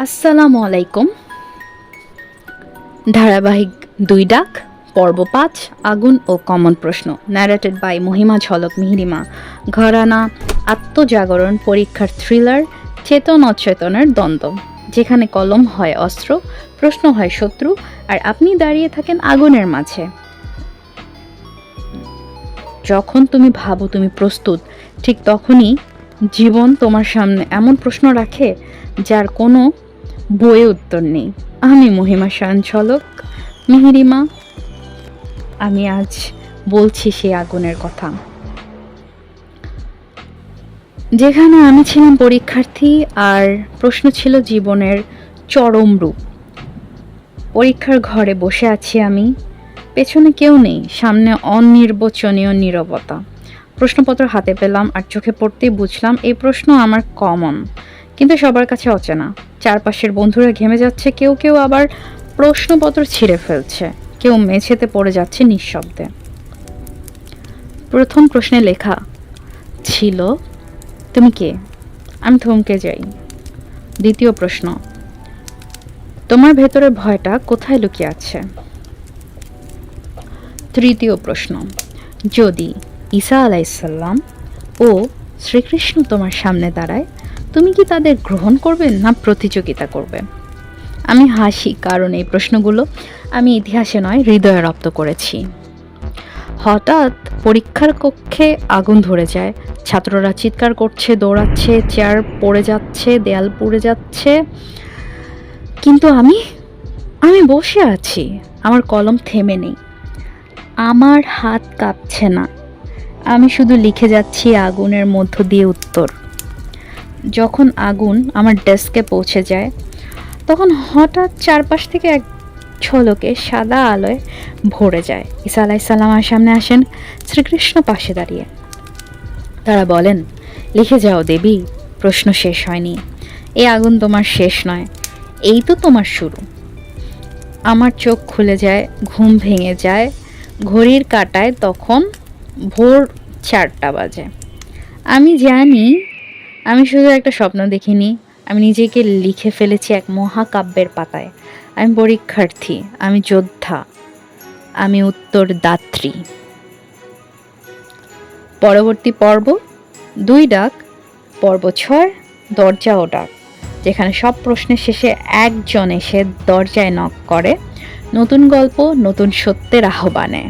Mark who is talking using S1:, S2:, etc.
S1: আসসালামু আলাইকুম। ধারাবাহিক দুই ডাক, পর্ব পাঁচ, আগুন ও কমন প্রশ্ন ন্যারেটেড বাই মহিমা ঝলক মিহিরিমা। ঘরানা, আত্মজাগরণ পরীক্ষার থ্রিলার চেতন অচেতনের দ্বন্দ্ব, যেখানে কলম হয় অস্ত্র, প্রশ্ন হয় শত্রু, আর আপনি দাঁড়িয়ে থাকেন আগুনের মাঝে। যখন তুমি ভাবো তুমি প্রস্তুত, ঠিক তখনই জীবন তোমার সামনে এমন প্রশ্ন রাখে, যার কোনো বইয়ে উত্তর নেই। আমি মহিমা ঝলক মিহিরিমা আমি আজ বলছি সেই আগুনের কথা। যেখানে আমি ছিলাম পরীক্ষার্থী আর প্রশ্ন ছিল জীবনের চরম রূপ। পরীক্ষার ঘরে বসে আছি আমি। পেছনে কেউ নেই, সামনে অনির্বচনীয় নীরবতা। প্রশ্নপত্র হাতে পেলাম আর চোখে পড়তেই বুঝলাম, এই প্রশ্ন আমার কমন কিন্তু সবার কাছে অচেনা। চারপাশের বন্ধুরা ঘেমে যাচ্ছে, কেউ কেউ আবার প্রশ্নপত্র ছিঁড়ে ফেলছে। কেউ মেঝেতে পড়ে যাচ্ছে নিঃশব্দে। প্রথম প্রশ্নে লেখা, ছিল? তুমি কে? আমি থমকে যাই। দ্বিতীয় প্রশ্ন, তোমার ভেতরে ভয়টা কোথায় লুকিয়ে আছে? তৃতীয় প্রশ্ন, যদি ঈসা আলাইসাল্লাম ও শ্রীকৃষ্ণ তোমার সামনে দাঁড়ায় তুমি কি তাদের গ্রহণ করবে না প্রতিযোগিতা করবে? আমি হাসি, কারণ এই প্রশ্নগুলো আমি ইতিহাসে নয়, হৃদয়ে রপ্ত করেছি। হঠাৎ পরীক্ষার কক্ষে আগুন ধরে যায়। ছাত্ররা চিৎকার করছে, দৌড়াচ্ছে, চেয়ার পড়ে যাচ্ছে, দেয়াল পড়ে যাচ্ছে। কিন্তু আমি আমি বসে আছি। আমার কলম থেমে নেই। আমার হাত কাঁপছে না। আমি শুধু লিখে যাচ্ছি, আগুনের মধ্য দিয়ে উত্তর। যখন আগুন আমার ডেস্কে পৌঁছে যায়, তখন হঠাৎ চারপাশ থেকে এক ঝলকে সাদা আলোয় ভরে যায়। ঈসা আলাইসাল্লাম আমার সামনে আসেন, শ্রীকৃষ্ণ পাশে দাঁড়িয়ে। তারা বলেন, লিখে যাও দেবী, প্রশ্ন শেষ হয়নি। এই আগুন তোমার শেষ নয়, এই তো তোমার শুরু। আমার চোখ খুলে যায়, ঘুম ভেঙে যায়, ঘড়ির কাটায় তখন ভোর চারটা বাজে। আমি জানি আমি শুধু একটা স্বপ্ন দেখিনি। আমি নিজেকে লিখে ফেলেছি এক মহাকাব্যের পাতায়। আমি পরীক্ষার্থী, আমি যোদ্ধা, আমি উত্তরদাত্রী। পরবর্তী পর্ব, দুই ডাক, পর্ব ছয়, দরজা ও ডাক, যেখানে সব প্রশ্নের শেষে একজন এসে দরজায় নক করে, নতুন গল্প, নতুন সত্যের আহ্বানে।